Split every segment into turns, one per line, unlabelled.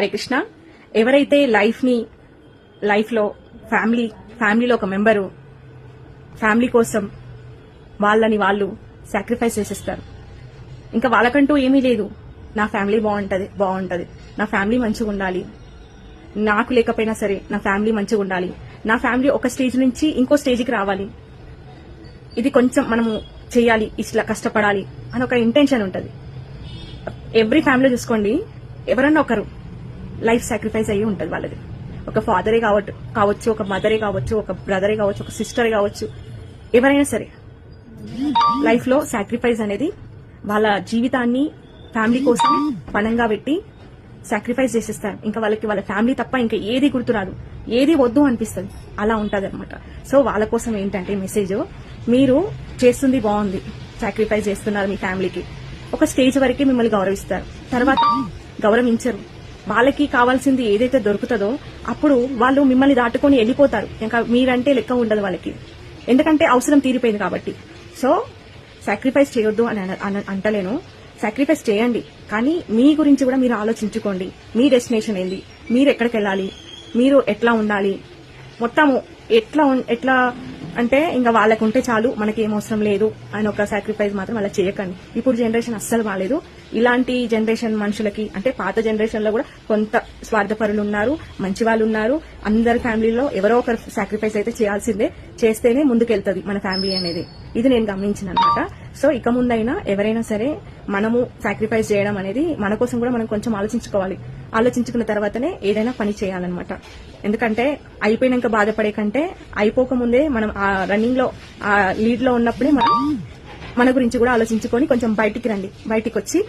హరే కృష్ణ. ఎవరైతే లైఫ్ని లైఫ్లో ఫ్యామిలీ ఫ్యామిలీలో ఒక మెంబరు ఫ్యామిలీ కోసం వాళ్ళని వాళ్ళు సాక్రిఫైస్ చేసేస్తారు. ఇంకా వాళ్ళకంటూ ఏమీ లేదు. నా ఫ్యామిలీ బాగుంటుంది బాగుంటుంది. నా ఫ్యామిలీ మంచిగా ఉండాలి. నాకు లేకపోయినా సరే నా ఫ్యామిలీ మంచిగా ఉండాలి. నా ఫ్యామిలీ ఒక స్టేజ్ నుంచి ఇంకో స్టేజ్కి రావాలి. ఇది కొంచెం మనము చేయాలి ఇట్లా కష్టపడాలి అని ఒక ఇంటెన్షన్ ఉంటుంది. ఎవ్రీ ఫ్యామిలీ చూసుకోండి. ఎవరన్నా ఒకరు లైఫ్ సాక్రిఫైస్ అయ్యి ఉంటుంది వాళ్ళది. ఒక ఫాదరే కావచ్చు కావచ్చు ఒక మదరే కావచ్చు ఒక బ్రదరే కావచ్చు ఒక సిస్టర్ కావచ్చు ఎవరైనా సరే లైఫ్లో సాక్రిఫైస్ అనేది వాళ్ళ జీవితాన్ని ఫ్యామిలీ కోసం పణంగా పెట్టి సాక్రిఫైస్ చేసేస్తారు. ఇంకా వాళ్ళకి వాళ్ళ ఫ్యామిలీ తప్ప ఇంకా ఏది గుర్తురాదు. ఏది వద్దు అనిపిస్తుంది. అలా ఉంటుంది అనమాట సో వాళ్ళ కోసం ఏంటంటే మెసేజ్ మీరు చేస్తుంది బాగుంది సాక్రిఫైస్ చేస్తున్నారు మీ ఫ్యామిలీకి. ఒక స్టేజ్ వరకే మిమ్మల్ని గౌరవిస్తారు. తర్వాత గౌరవించరు. వాళ్ళకి కావాల్సింది ఏదైతే దొరుకుతుందో అప్పుడు వాళ్ళు మిమ్మల్ని దాటుకొని వెళ్ళిపోతారు. ఇంకా మీరంటే లెక్క ఉండదు వాళ్ళకి. ఎందుకంటే అవసరం తీరిపోయింది కాబట్టి. సో సాక్రిఫైస్ చేయొద్దు అని అంటలేను. సాక్రిఫైస్ చేయండి. కానీ మీ గురించి కూడా మీరు ఆలోచించుకోండి. మీ డెస్టినేషన్ ఏంది? మీరు ఎక్కడికి వెళ్ళాలి మీరు ఎట్లా ఉండాలి? మొత్తము ఎట్లా ఎట్లా అంటే ఇంకా వాళ్ళకు ఉంటే చాలు మనకి ఏం అవసరం లేదు అని ఒక సాక్రిఫైస్ మాత్రం అలా చేయకండి. ఇప్పుడు జనరేషన్ అస్సలు బాగాలేదు ఇలాంటి జనరేషన్ మనుషులకి అంటే పాత జనరేషన్లో కూడా కొంత స్వార్థపరులు ఉన్నారు మంచి వాళ్ళు ఉన్నారు. అందరి ఫ్యామిలీలో ఎవరో ఒకరు సాక్రిఫైస్ అయితే చేయాల్సిందే. చేస్తేనే ముందుకెళ్తుంది మన ఫ్యామిలీ అనేది. ఇది నేను గమనించిన అనమాట సో ఇక ముందైనా ఎవరైనా సరే మనము సాక్రిఫైస్ చేయడం అనేది మన కోసం కూడా మనం కొంచెం ఆలోచించుకోవాలి. ఆలోచించుకున్న తర్వాతనే ఏదైనా పని చేయాలన్నమాట. ఎందుకంటే అయిపోయినాక బాధపడే కంటే అయిపోకముందే మనం ఆ రన్నింగ్లో ఆ లీడ్లో ఉన్నప్పుడే మనం మన గురించి కూడా ఆలోచించుకొని కొంచెం బయటికి రండి. బయటికి వచ్చి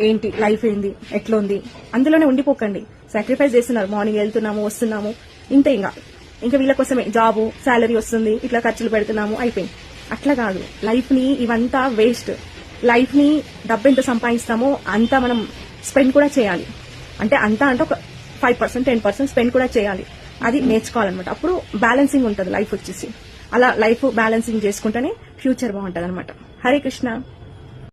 ఏంటి? లైఫ్ ఏంది? ఎట్లా ఉంది అందులోనే ఉండిపోకండి. సాక్రిఫైస్ చేస్తున్నారు. మార్నింగ్ వెళ్తున్నాము వస్తున్నాము. ఇంతే ఇంకా. ఇంకా వీళ్ళ కోసమే. జాబు శాలరీ వస్తుంది ఇట్లా ఖర్చులు పెడుతున్నాము అయిపోయింది. అట్లా కాదు. లైఫ్ని ఇవంతా వేస్ట్ లైఫ్ని డబ్బు ఎంత సంపాదిస్తామో అంతా మనం స్పెండ్ కూడా చేయాలి. అంటే అంతా అంటే ఒక five percent ten percent spend కూడా చేయాలి. అది నేర్చుకోవాలన్నమాట. అప్పుడు బ్యాలెన్సింగ్ ఉంటుంది లైఫ్ వచ్చేసి. అలా లైఫ్ బ్యాలెన్సింగ్ చేసుకుంటేనే ఫ్యూచర్ బాగుంటుంది అనమాట హరే కృష్ణ.